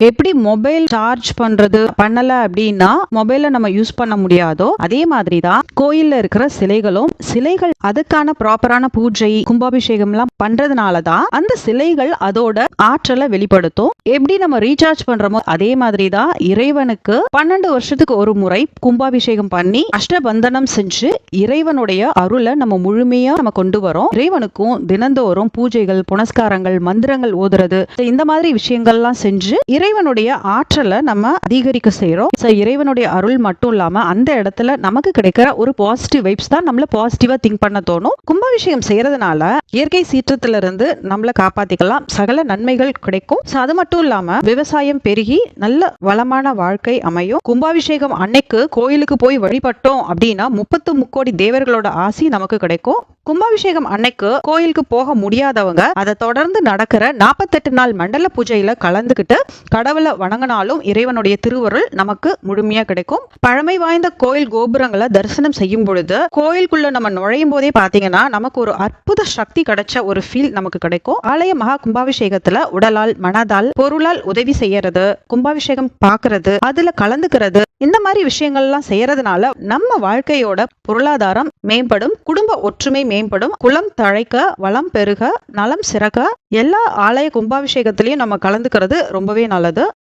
எப்படி mobile charge பண்றது பண்ணல அப்படின்னா மொபைலை நம்ம யூஸ் பண்ண முடியாதோ அதே மாதிரி தான் கோயில்ல இருக்கிற சிலைகளும் சிலைகள் அதுக்கான ப்ராப்பரான பூஜை கும்பாபிஷேகம்லாம் பண்றதுனால தான் அந்த சிலைகள் அதோட ஆற்றலை வெளிப்படுத்தும். எப்படி நம்ம ரீசார்ஜ் பண்றோமோ அதே மாதிரி தான் இறைவனுக்கு பன்னெண்டு வருஷத்துக்கு ஒரு முறை கும்பாபிஷேகம் பண்ணி அஷ்டபந்தனம் செஞ்சு இறைவனுடைய அருளை நம்ம முழுமையா நம்ம கொண்டு வரோம். இறைவனுக்கும் தினந்தோறும் பூஜைகள் புனஸ்காரங்கள் மந்திரங்கள் ஓதுறது இந்த மாதிரி விஷயங்கள்லாம் செஞ்சு இறைவனுடைய ஆற்றலை நம்ம அதிகரிக்க செய்கிறோம் ஸோ இறைவனுடைய அருள் மட்டும் இல்லாமல் அந்த இடத்துல நமக்கு கிடைக்கிற ஒரு பாசிட்டிவ் வைப்ஸ் தான் நம்மளை பாசிட்டிவாக திங்க் பண்ண தோணும். கும்பாபிஷேகம் செய்யறதுனால இயற்கை சீற்றத்திலிருந்து நம்மளை காப்பாற்றிக்கலாம் சகல நன்மைகள் கிடைக்கும். ஸோ அது மட்டும் இல்லாமல் விவசாயம் பெருகி நல்ல வளமான வாழ்க்கை அமையும். கும்பாபிஷேகம் அன்னைக்கு கோயிலுக்கு போய் வழிபட்டோம் அப்படின்னா முப்பத்து முக்கோடி தேவர்களோட ஆசி நமக்கு கிடைக்கும். கும்பாபிஷேகம் அன்னைக்கு கோயிலுக்கு போக முடியாதவங்க அதை தொடர்ந்து நடக்கிற நாற்பத்தெட்டு நாள் மண்டல பூஜையில கலந்துக்கிட்டு கடவுளை வணங்கினாலும் இறைவனுடைய திருவருள் நமக்கு முழுமையா கிடைக்கும். பழமை வாய்ந்த கோயில் கோபுரங்களை தரிசனம் செய்யும் பொழுது கோயிலுக்குள்ள நம்ம நுழையும் போதே பாத்தீங்கன்னா நமக்கு ஒரு அற்புத சக்தி கிடைச்ச ஒரு ஃபீல் நமக்கு கிடைக்கும். ஆலய மகா கும்பாபிஷேகத்துல உடலால் மனதால் பொருளால் உதவி செய்யறது கும்பாபிஷேகம் பாக்குறது அதுல கலந்துக்கிறது இந்த மாதிரி விஷயங்கள்லாம் செய்யறதுனால நம்ம வாழ்க்கையோட பொருளாதாரம் மேம்படும் குடும்ப ஒற்றுமை மேம்படும். குலம் தழைக்க வளம் பெருக நலம் சிறக்க எல்லா ஆலய கும்பாபிஷேகத்திலையும் நம்ம கலந்துக்கிறது ரொம்பவே நல்லது.